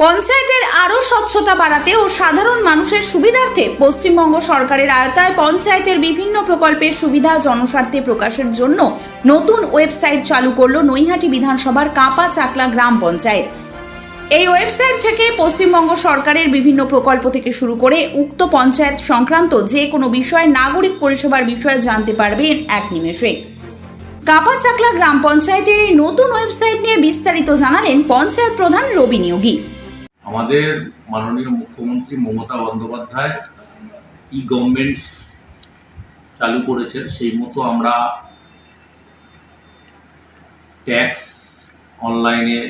পঞ্চায়েতের আরও স্বচ্ছতা বাড়াতে ও সাধারণ মানুষের সুবিধার্থে পশ্চিমবঙ্গ সরকারের আয়তায় পঞ্চায়েতের বিভিন্ন প্রকল্পের সুবিধা জনস্বার্থে প্রকাশের জন্য নতুন ওয়েবসাইট চালু করল নৈহাটি বিধানসভার কাঁপা চাকলা গ্রাম পঞ্চায়েত। এই ওয়েবসাইট থেকে পশ্চিমবঙ্গ সরকারের বিভিন্ন প্রকল্প থেকে শুরু করে উক্ত পঞ্চায়েত সংক্রান্ত যে কোনো বিষয়ে নাগরিক পরিষেবার বিষয়ে জানতে পারবেন এক নিমেষে। কাপা চাকলা গ্রাম পঞ্চায়েতের এই নতুন ওয়েবসাইট নিয়ে বিস্তারিত জানালেন পঞ্চায়েত প্রধান রবি নিয়োগী। আমাদের মাননীয় মুখ্যমন্ত্রী মমতা বন্দ্যোপাধ্যায় ই গভর্নমেন্টস চালু করেছেন, সেই মতো আমরা ট্যাক্স অনলাইনে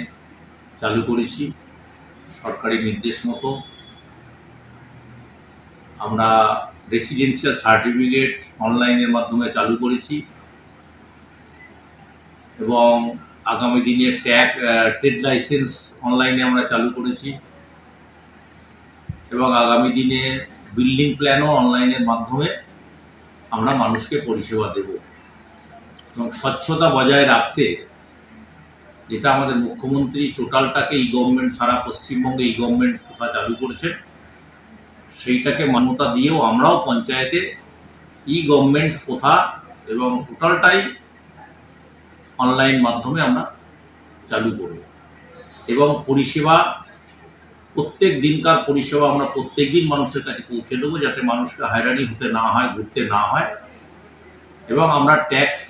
চালু করেছি, সরকারি নির্দেশ মতো। আমরা রেসিডেন্সিয়াল সার্টিফিকেট অনলাইনের মাধ্যমে চালু করেছি। এবং আগামী দিনে ট্যাক ট্রেড লাইসেন্স অনলাইনে আমরা চালু করেছি। এবং আগামী দিনে বিল্ডিং প্ল্যানও অনলাইনের মাধ্যমে আমরা মানুষকে পরিষেবা দেব। এবং স্বচ্ছতা বজায় রাখতে যেটা আমাদের মুখ্যমন্ত্রী টোটালটাকে ই গভর্নমেন্ট সারা পশ্চিমবঙ্গে ই গভর্নমেন্ট কোথা চালু করেছেন সেইটাকে মান্যতা দিয়েও আমরাও পঞ্চায়েতে ই গভর্নমেন্টস কোথা এবং টোটালটাই অনলাইন মাধ্যমে আমরা চালু করব। এবং পরিষেবা প্রত্যেক দিনকার পরিষেবা আমরা প্রত্যেক দিন মানুষের কাছে পৌঁছে দেবো যাতে মানুষকে হয়রানি হতে না হয়, ঘুরতে না হয়। এবং আমরা ট্যাক্স,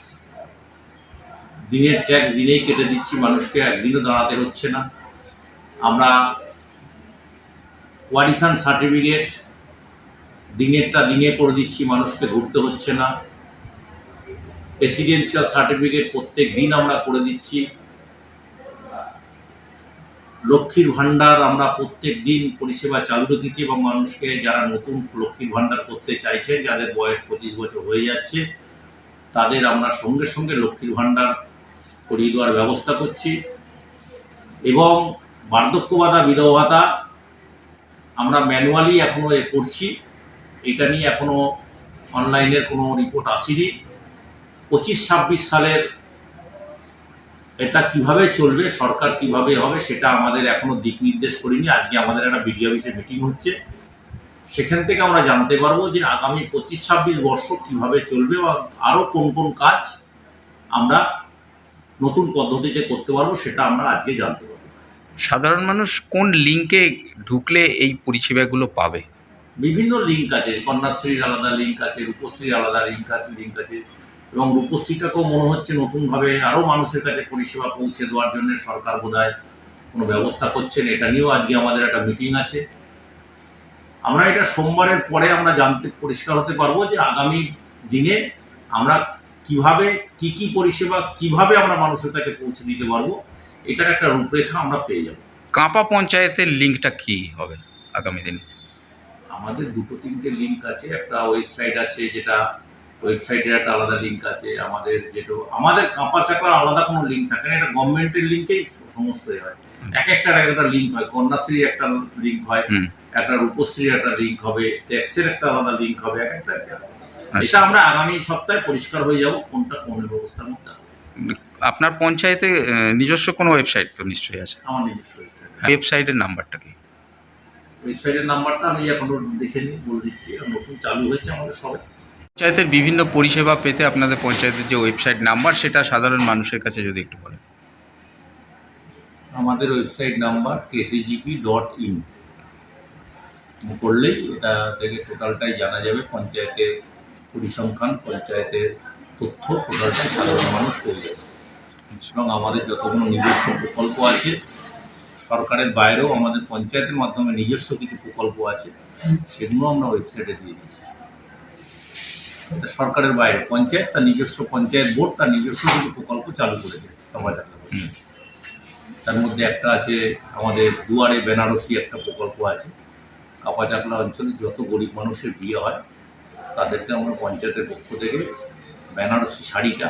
দিনের ট্যাক্স দিনেই কেটে দিচ্ছি, মানুষকে একদিনও দাঁড়াতে হচ্ছে না। আমরা ওয়ারিসান সার্টিফিকেট, দিনেরটা দিনে করে দিচ্ছি, মানুষকে ঘুরতে হচ্ছে না। রেসিডেন্সিয়াল সার্টিফিকেট প্রত্যেক দিন আমরা করে দিচ্ছি। লক্ষ্মীর ভাণ্ডার আমরা প্রত্যেক দিন পরিষেবা চালু রেখেছি এবং মানুষকে যারা নতুন লক্ষ্মীর ভাণ্ডার করতে চাইছে যাদের বয়স পঁচিশ বছর হয়ে যাচ্ছে, তাদের আমরা সঙ্গে সঙ্গে লক্ষ্মীর ভাণ্ডার করিয়ে দেওয়ার ব্যবস্থা করছি। এবং বার্ধক্য ভাতা, বিধবা ভাতা আমরা ম্যানুয়ালি এখনও এ করছি। এটা নিয়ে এখনও অনলাইনের কোনো রিপোর্ট আসেনি। পঁচিশ ছাব্বিশ সালের এটা কীভাবে চলবে সরকার কীভাবে হবে সেটা আমাদের এখনও দিক নির্দেশ করিনি। আজকে আমাদের একটা বিডিও অফিসে মিটিং হচ্ছে। সেখান থেকে আমরা জানতে পারব যে আগামী পঁচিশ ছাব্বিশ বর্ষ কীভাবে চলবে বা আরও কোন কোন কাজ আমরা নতুন পদ্ধতিতে করতে পারব সেটা আমরা আজকে জানতে পারব। সাধারণ মানুষ কোন লিঙ্কে ঢুকলে এই পরিষেবাগুলো পাবে? বিভিন্ন লিঙ্ক আছে কন্যাশ্রীর আলাদা লিঙ্ক আছে রূপশ্রীর আলাদা লিঙ্ক আছে লিঙ্ক আছে। এবং রূপশ্রীটাকেও মনে হচ্ছে নতুনভাবে আরও মানুষের কাছে পরিষেবা পৌঁছে দেওয়ার জন্য সরকার বোধহয় কোনো ব্যবস্থা করছেন। এটা নিয়েও আজকে আমাদের একটা মিটিং আছে। আমরা এটা সোমবারের পরে আমরা জানতে পরিষ্কার হতে পারব যে আগামী দিনে আমরা কীভাবে কি কি পরিষেবা কীভাবে আমরা মানুষের কাছে পৌঁছে দিতে পারব এটার একটা রূপরেখা আমরা পেয়ে যাব। কাঁপা পঞ্চায়েতের লিঙ্কটা কি হবে আগামী দিনে? আমাদের দুটো তিনটে লিঙ্ক আছে। একটা ওয়েবসাইট আছে যেটা ওয়েবসাইটের একটা আলাদা লিঙ্ক আছে আমাদের যেটা আমাদের কাঁপা চাকলার আলাদা কোনো লিঙ্ক থাকে না এটা গভর্নমেন্টের লিঙ্কেই সমস্ত হয়। এক একটা এক একটা লিঙ্ক হয় কন্যাশ্রী একটা লিঙ্ক হয় একটা রূপশ্রীর একটা লিঙ্ক হবে ট্যাক্সের একটা আলাদা লিঙ্ক হবে এক একটা এক একটা। আচ্ছা। এটা আমরা আগামী সপ্তাহে পরিষ্কার হয়ে যাব কোনটা কোন ব্যবস্থার মধ্যে আপনার পঞ্চায়েতে নিজস্ব কোনো ওয়েবসাইট তো নিশ্চয়ই আছে? আমার নিজস্ব ওয়েবসাইটের নাম্বারটা কি? ওয়েবসাইটের নাম্বারটা আমি এখনও দেখে নিই বলে দিচ্ছি নতুন চালু হয়েছে আমাদের সবাই পঞ্চায়েতের বিভিন্ন পরিষেবা পেতে আপনাদের পঞ্চায়েতের যে ওয়েবসাইট নাম্বার সেটা সাধারণ মানুষের কাছে যদি একটু বলেন। আমাদের website number KCGP dot in করলেই এটা থেকে টোটালটাই জানা যাবে, পঞ্চায়েতের পরিসংখ্যান, পঞ্চায়েতের তথ্য টোটালটাই সাধারণ মানুষ যাবে। এবং আমাদের যতগুলো নিজস্ব প্রকল্প আছে, সরকারের বাইরেও আমাদের পঞ্চায়েতের মাধ্যমে নিজস্ব কিছু প্রকল্প আছে, সেগুলো আমরা ওয়েবসাইটে দিয়ে দিচ্ছি সরকারের বাইরে। পঞ্চায়েত তার নিজস্ব পঞ্চায়েত বোর্ড তার নিজস্ব কিছু প্রকল্প চালু করেছে তার মধ্যে একটা আছে আমাদের দুয়ারে বেনারসি একটা প্রকল্প আছে। কাপাচাকলা অঞ্চলে যত গরিব মানুষের বিয়ে হয় তাদেরকে আমরা পঞ্চায়েতের পক্ষ থেকে বেনারসি শাড়িটা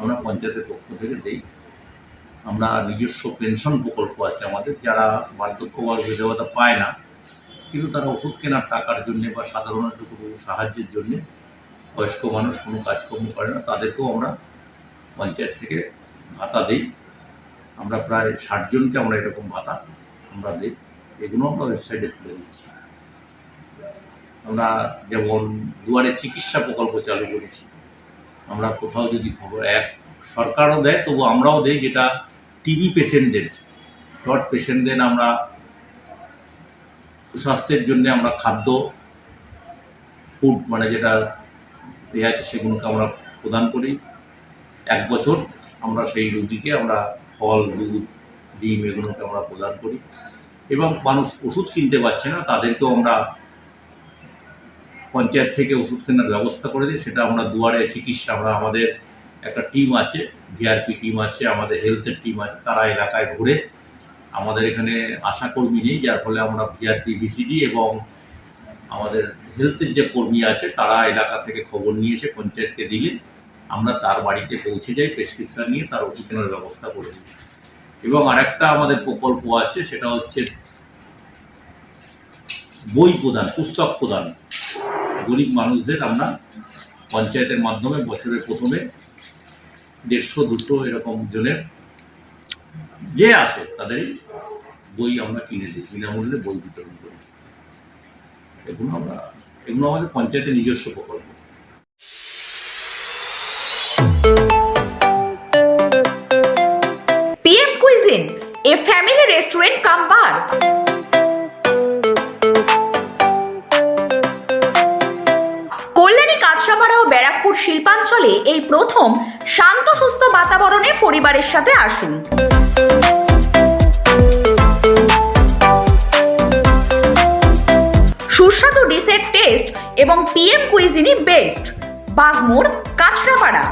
আমরা পঞ্চায়েতের পক্ষ থেকে দেই। আমরা নিজস্ব পেনশন প্রকল্প আছে আমাদের যারা বার্ধক্য বা বিধবতা পায় না কিন্তু তারা ওষুধ কেনার টাকার জন্যে বা সাধারণ একটু সাহায্যের জন্যে বয়স্ক মানুষ কোনো কাজকর্ম করে না, তাদেরকেও আমরা পঞ্চায়েত থেকে ভাতা দিই। আমরা প্রায় ষাট জনকে আমরা এরকম ভাতা আমরা দিই। এগুলো আমরা ওয়েবসাইটে তুলে দিচ্ছি। আমরা যেমন দুয়ারে চিকিৎসা প্রকল্প চালু করেছি, আমরা কোথাও যদি খবর এক সরকারও দেয়, তবু আমরাও দেই যেটা টিবি পেশেন্টদের ডট পেশেন্টদের আমরা সুস্বাস্থ্যের জন্য আমরা খাদ্য ফুড মানে যেটা এ আছে সেগুলোকে আমরা প্রদান করি। এক বছর আমরা সেই রোগীকে আমরা ফল, দুধ, ডিম এগুলোকে আমরা প্রদান করি এবং মানুষ ওষুধ কিনতে পারছে না, তাদেরকেও আমরা পঞ্চায়েত থেকে ওষুধ কেনার ব্যবস্থা করে দিই। সেটা আমরা দুয়ারে চিকিৎসা, আমরা আমাদের একটা টিম আছে, ভিআরপি টিম আছে, আমাদের হেলথের টিম আছে, তারা এলাকায় ঘুরে। আমাদের এখানে আশাকর্মী নেই, যার ফলে আমরা ভিআরপি, ভিসিডি এবং আমাদের হেলথের যে কর্মী আছে, তারা এলাকা থেকে খবর নিয়ে এসে পঞ্চায়েতকে দিলে আমরা তার বাড়িতে পৌঁছে যাই প্রেসক্রিপশন নিয়ে তার কেনার ব্যবস্থা করে দিই। এবং আরেকটা আমাদের প্রকল্প আছে, সেটা হচ্ছে বই প্রদান, পুস্তক প্রদান। গরিব মানুষদের আমরা পঞ্চায়েতের মাধ্যমে বছরের প্রথমে দেড়শো, দুশো এরকম জনের যে আসে, তাদেরই বই আমরা কিনে দিই, বিনামূল্যে বই বিতরণ এগুলো আমরা এগুলো আমাদের পঞ্চায়েতের নিজস্ব প্রকল্প PM Cuisine, a family restaurant come bar. Kalyani ও ব্যারাকপুর শিল্পাঞ্চলে এই প্রথম শান্ত সুস্থ বাতাবরণে পরিবারের সাথে আসুন পিএম কুইজিনি বেস্ট বাগমোড় কাঁচরাপাড়া।